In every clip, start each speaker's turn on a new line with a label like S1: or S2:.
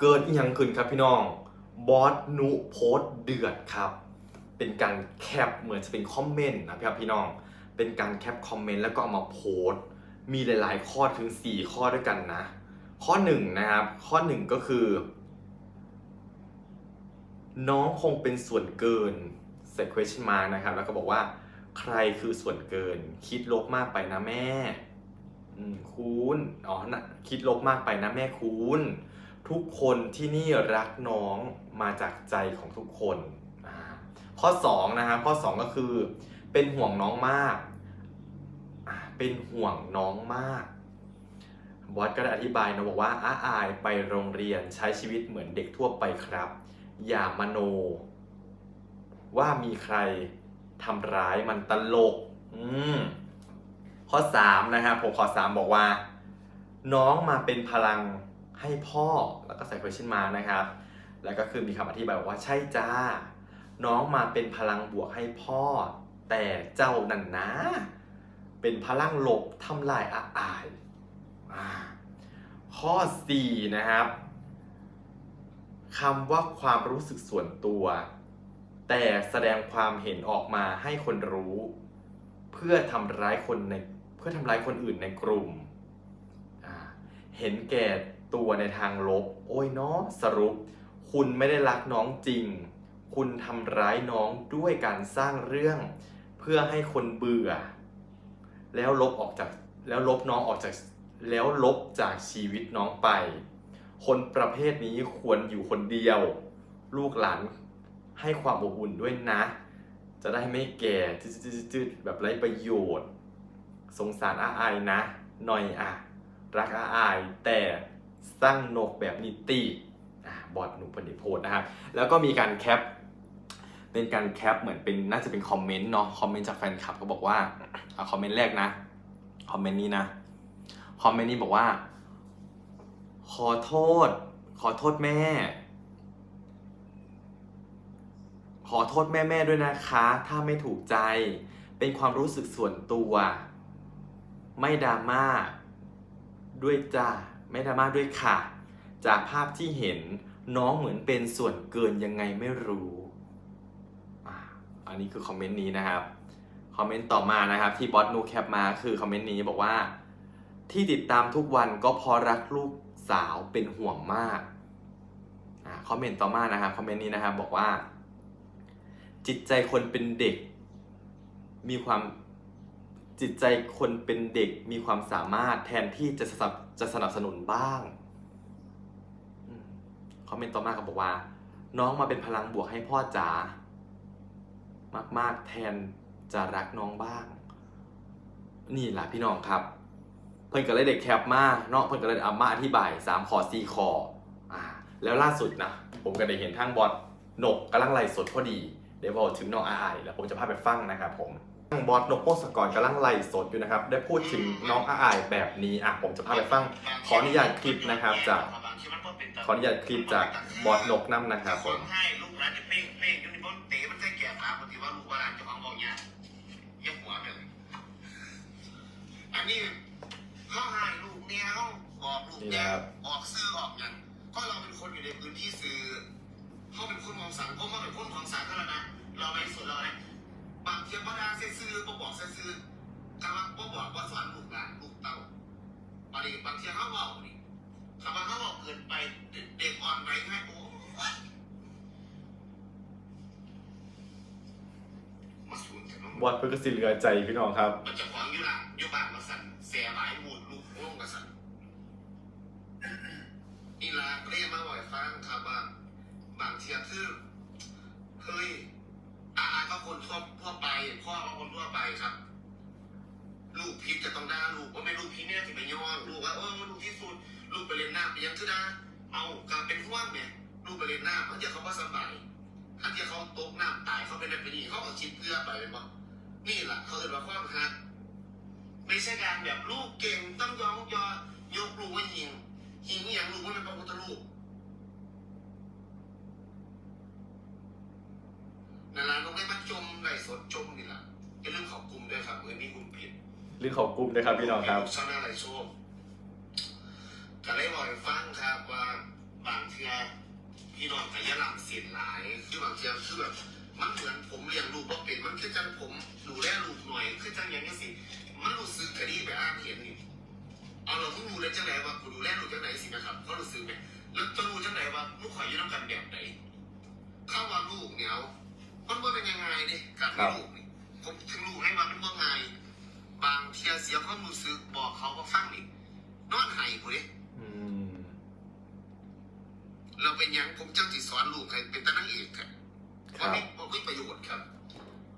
S1: เกิดอีหยังขึ้นครับพี่น้อง บอสนุโพสเดือดครับ เป็นการแคปเหมือนจะเป็นคอมเมนต์นะครับพี่น้อง เป็นการแคปคอมเมนต์แล้วก็เอามาโพสมีหลาย ๆ ข้อถึง 4 ข้อด้วยกันนะ ข้อ1นะครับ ข้อ 1 ก็คือ น้องคงเป็นส่วนเกิน set question mark นะครับ แล้วก็บอกว่าใครคือส่วนเกิน คิดลบมากไปนะแม่ อืมคุณอ๋อนะคิดลบมากไปนะแม่คุณ ทุกคนที่นี่รักน้องมาจากใจของทุกคนข้อ2นะครับข้อ 2 ก็คือ เป็นห่วงน้องมาก เป็นห่วงน้องมาก บอสก็ได้อธิบายนะบอกว่าอาอายไปโรงเรียนใช้ชีวิตเหมือนเด็กทั่วไปครับ อย่ามโน ว่ามีใครทำร้ายมันตลก อืมข้อ 3 นะครับผมข้อ 3 บอกว่า น้องมาเป็นพลัง ให้พ่อแล้วก็ใส่ question mark นะครับ แล้วก็คือมีคำอธิบายว่าใช่จ้า น้องมาเป็นพลังบวกให้พ่อ แต่เจ้านั่นนะ เป็นพลังลบทำลายอาอายข้อ 4 นะครับคำว่าความรู้สึกส่วนตัว แต่แสดงความเห็นออกมาให้คนรู้ เพื่อทำร้ายคนในเพื่อทำร้ายคนอื่นในกลุ่ม เห็นแก่ ตัวในทางลบ โอ้ยเนาะสรุป คุณไม่ได้รักน้องจริง คุณทำร้ายน้องด้วยการสร้างเรื่อง เพื่อให้คนเบื่อ แล้วลบออกจากแล้วลบน้องออกจากแล้วลบจากชีวิตน้องไป คนประเภทนี้ควรอยู่คนเดียว ลูกหลานให้ความอบอุ่นด้วยนะ จะได้ไม่แก่จืดๆแบบไร้ประโยชน์ สงสารอาอายนะหน่อยอะรักอาอายแต่ สร้างนกแบบนิตีอะบอดหนุ่มพนิโพสต์นะครับแล้วก็มีการแคปเป็นการแคปเหมือนเป็นน่าจะเป็นคอมเมนต์เนาะคอมเมนต์จากแฟนคลับก็บอกว่าเอาคอมเมนต์แรกนะคอมเมนต์นี้นะคอมเมนต์นี้บอกว่า ขอโทษ ขอโทษแม่ ขอโทษแม่ๆด้วยนะคะ ถ้าไม่ถูกใจ เป็นความรู้สึกส่วนตัว ไม่ดราม่าด้วยจ้า ไม่ดราม่าด้วยค่ะ จากภาพที่เห็นน้องเหมือนเป็นส่วนเกินยังไงไม่รู้อันนี้คือคอมเมนต์นี้นะครับ คอมเมนต์ต่อมานะครับที่บอสนูแคปมาคือคอมเมนต์นี้บอกว่า ที่ติดตามทุกวันก็พอรักลูกสาวเป็นห่วงมากอ่าคอมเมนต์ต่อมานะครับคอมเมนต์นี้นะครับบอกว่า จิตใจคนเป็นเด็ก มีความ จิตใจคนเป็นเด็กมีความสามารถแทนที่จะสนับจะสนับสนุนบ้างคอมเมนต์ต่อมาก็บอกว่า น้องมาเป็นพลังบวกให้พ่อจ๋ามาก ๆ แทนจะรักน้องบ้าง นี่แหละพี่น้องครับ เพิ่นก็เลยเด็กแคปมาเนาะเพิ่นก็เลยเอามาอธิบาย3ข้อ4ข้ออ่าแล้วล่าสุดนะ ผมก็ได้เห็นทางบอสนกกำลังไล่สดพอดี เดี๋ยวบอถึงน้องอาไอแล้วผมจะพาไปฟังนะครับผม ทางบอสนกโพสกรกำลังไล่สดอยู่นะครับ ได้พูดถึงน้องอาไอแบบนี้อะผมจะพาไปฟังขออนุญาตคลิปนะครับจากขออนุญาตคลิปจากบอสนกน้ำนะครับผม
S2: ให้ลูกหลานจะเป้งเป้งจนที่บนเตะมันจะแก่ขาปฏิว่าลูกว่าหลานจะฟังบอกยาเยี่ยหัวไปเลยอันนี้เขาให้ลูกเนี่ยเขาบอกลูก
S1: นี่
S2: เนี่ยออกซื้อออกอย่างก็เราเป็นคนอยู่ในพื้นที่สื่อเขาเป็นคนของสังคมเขาเป็นคนของสาธารณะเราไม่สนเราเนี่ย บางเทียบดาซื่อๆบ่บอกซื่อๆคำว่าบ่บอกว่าสอนลูกหลานลูกเต่าบางทีบางเทียเขาบอกนี่คำว่าเขาบอกเกินไปเด็กอ่อนไหวให้โอ้ยมาสูนแต่น้อง
S1: บอสเพิ่งก็สิเหลือใจพี่น้องครับ
S2: มันจะขวางอยู่ละอยู่บ้านมาสั่นเสียหลายบูดลูกลงมาสั่นนี่ละเรียกมาบ่อยฟังครับว่าบางเทียคือเฮ้ย อาอาก็คนทั่วทั่วไป พ่อก็คนทั่วไปครับ ลูกพิษจะต้องด่าลูกว่าไม่ลูกพิษเนี่ยถึงไปย้อนลูกว่าเออลูกที่สุด ลูกไปเล่นหน้ำไปยังคือด่าเอากลับเป็นห่วงเนี่ยลูกไปเล่นหน้ำเขาจะเขาว่าสบายถ้าที่เขาตกหน้ำตายเขาเป็นอะไรไปนี่เขาเอาชิดเพื่อไปเป็นบ่นี่แหละเขาเรียกว่าความฮักไม่ใช่การแบบลูกเก่งต้องยองยอยกลูกว่าหิงหิงอย่างลูกว่าเป็นพระพุทธรูป นั่นแหละลูกได้มาจมไหลฟ์สดจมนี่แหละอย่าลืมขอบกลุ่มด้วยครับเมื่อนี้คุณผิด
S1: หรือขอบกลุ่มนะครับพี่น้องครับ
S2: ชาวนาไหลฟ์โชว์ก็เลยบอกให้ฟังครับว่าบางเทื่อพี่น้องกับยะลำเสียนหลายคือบางทีคือแบบมันเหมือนผมเลี้ยงลูกว่าเป็นมันคือจังผมดูแลลูกหน่อยคือจังอย่างนี้สิมันรู้สึกกะดีแบบอ่านเห็นนี่เอาเราต้องรู้เลยจังไหนว่ากูดูแลลูกจังไหนสินะครับเขารู้สึกไหมแล้วจะรู้จังไหนว่าลูกข่อยอยืนน้ำกันแบบไหนเข้าว่าลูกเนี่ยเอา มันว่าเป็นยังไงดิการมีลูกนี่ผมถึงรู้ให้ว่ามันว่าไง บางเทียเสียความรู้สึกบอกเขาว่าฟังนี่นอนไห้กูดิ
S1: อืม
S2: เราเป็นหยังผมจังสิสอนลูกให้เป็นตานังเอกครับ
S1: ค
S2: เพราะ
S1: รับ
S2: นี่ผมมีประโยชน์ครับ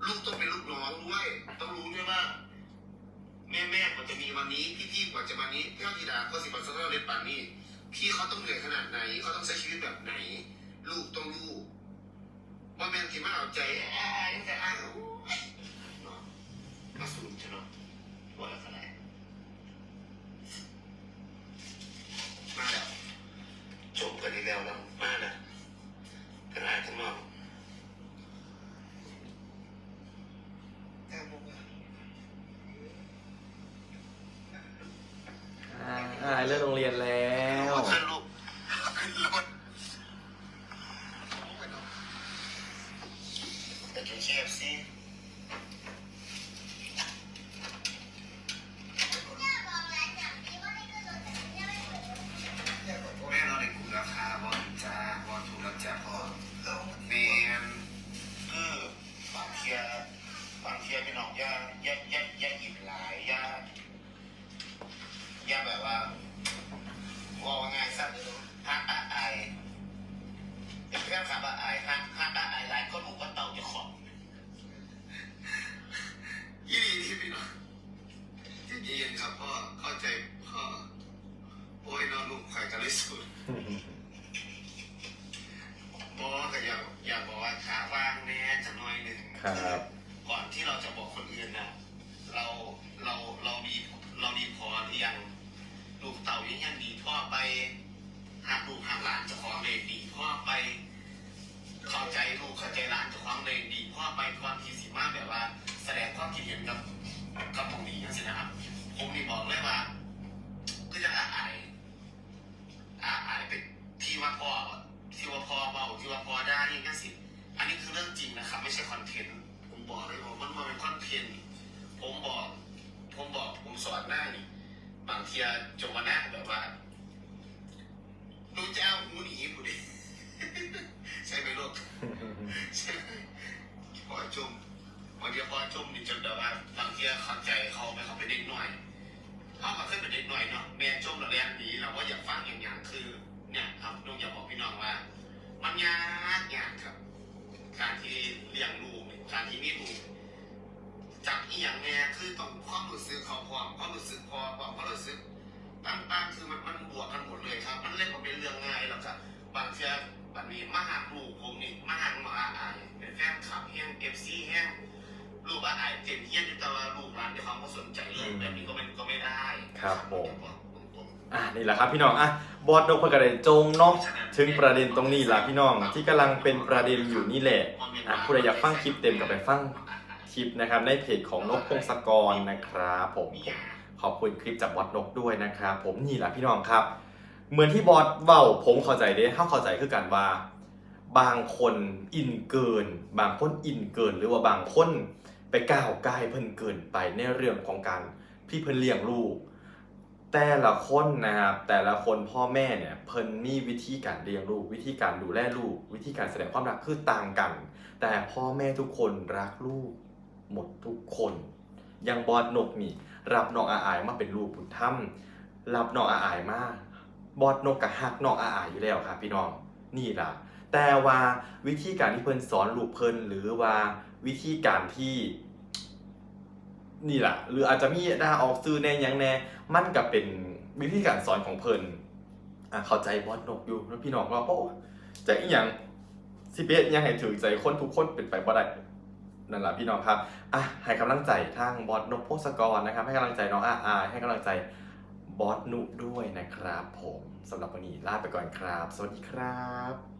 S2: ลูกต้องเป็นลูกน้องด้วย ต้องรู้ด้วยว่า แม่แม่กว่าจะมีวันนี้ พี่พี่กว่าจะมานี้พี่ธิดาก็สิบวันสองเรียนป่านนี้ พี่เขาต้องเหนื่อยขนาดไหนเขาต้องใช้ชีวิตแบบไหน ลูกต้องรู้ ว่าแม่นที่มาเอาใจอ้ายแต่อ้ายโอ้ยเนาะมาสูงจะเนาะว่าแล้วก็ได้มาแล้วจบกันอีกแล้วแล้วมาแล้วกันอายกันมองแต่บอกว่า
S1: อ่าอ่าเลิกโรงเรียนแล้ว
S2: ครับก่อนที่เราจะ
S1: บ
S2: อกคนอื่นนะเราเราเราดีเราดีพอหรือยังลูกเต่ายังยังดีพ่อไปหากลูกหากหลานจะของเลยดีพ่อไป เข้าใจลูกเข้าใจหลานจะของเลยดีพ่อไปความคิดสิมากแบบว่า แสดงความคิดเห็นกับกับตรงนี้นั่นสินะครับผมนี่บอกเลยว่าคือจะอาอายอาอายเป็นที่ว่าพ่อที่ว่าพ่อเบาที่ว่าพ่อได้ยังงั้นสิ อันนี้คือเรื่องจริงนะครับ ไม่ใช่คอนเทนต์ ผมบอกเลยว่ามันมาเป็นคอนเทนต์ ผมบอก ผมบอกผมสอนหน้านี่ บางเทียจงมาหน้าแบบว่าลูกจะเอาหูหนีผู้ดิใช่ไหมลูกใช่ไหมพอจมบางทีพอจมนี่จนแบบว่าบางทีเข้าใจเขาไปเขาเป็นเด็กหน่อยเขาก็เคยเป็นเด็กหน่อยเนาะแม่จมแล้วเรียนหนีเราก็อยากฟังอย่างอย่างคือ เนี่ยครับลุงอยากบอกพี่น้องว่า มันยากยากครับ การที่เลี้ยงลูกเนี่ยการที่มีลูกจากอีอย่างแน่คือต้องความรู้สึกเขาพร้อมความรู้สึกพอความความรู้สึกต่างๆคือมันมันบวกกันหมดเลยครับ มันเล่นมาเป็นเรื่องง่ายแล้วครับบางทีบัดนี้มาหาลูกผมนี่มาหามาอายเป็นแฟนคลับแห้งเอฟซีแห้งลูกอาอายเต็มเฮียนอยู่แต่ว่าลูกหลานที่เขาก็สนใจเลยแบบนี้ก็ไม่ก็ไม่ได้
S1: ครับผม
S2: บ อะ
S1: นี่แหละครับพี่น้องอะบอสนกพกระเดจงเนาะถึงประเด็นตรงนี้ล่ะพี่น้อง ที่กำลังเป็นประเด็นอยู่นี่แหละอะผู้ใดอยากฟังคลิปเต็มกับไปฟังคลิปนะครับในเพจของนกพงศกรนะครับผมขอบคุณคลิปจากบอสนกด้วยนะครับผมนี่แหละพี่น้องครับ เหมือนที่บอสเว้าผมเข้าใจเด้เข้าเข้าใจคือกันว่า บางคนอินเกิน บางคนอินเกิน หรือว่าบางคนไปก้าวไกลเพิ่นเกินไปในเรื่องของการพี่เพิ่นเลี้ยงลูก แต่ละคนนะครับแต่ละคนพ่อแม่เนี่ยเพิ่นมีวิธีการเลี้ยงลูก วิธีการดูแลลูก วิธีการแสดงความรักคือต่างกัน แต่พ่อแม่ทุกคนรักลูก หมดทุกคน ยังบอดนกนี่ รับน้องอาอายมาเป็นลูกบุญธรรมรับน้องอาอายมาบอดนกกับฮักน้องอาอายอยู่แล้วครับพี่น้องนี่ล่ะ แต่ว่าวิธีการที่เพิ่นสอนลูกเพิ่นหรือว่าวิธีการที่ นี่แหละหรืออาจจะมีดาออกซื้อแน่ยังแน่มันก็เป็นวิธีการสอนของเพิ่นอะเข้าใจบอสนกอยู่แล้วพี่น้องว่าโอ้จะอีหยังสิเบสยังให้ถือใจคนทุกคนเป็นไปบ่ได้นั่นแหละพี่น้องครับอะให้กำลังใจทางบอสนกโพสกรนะครับ ให้กำลังใจน้องอาอาให้กำลังใจบอสนุด้วยนะครับ ผมสำหรับวันนี้ลาไปก่อนครับ สวัสดีครับ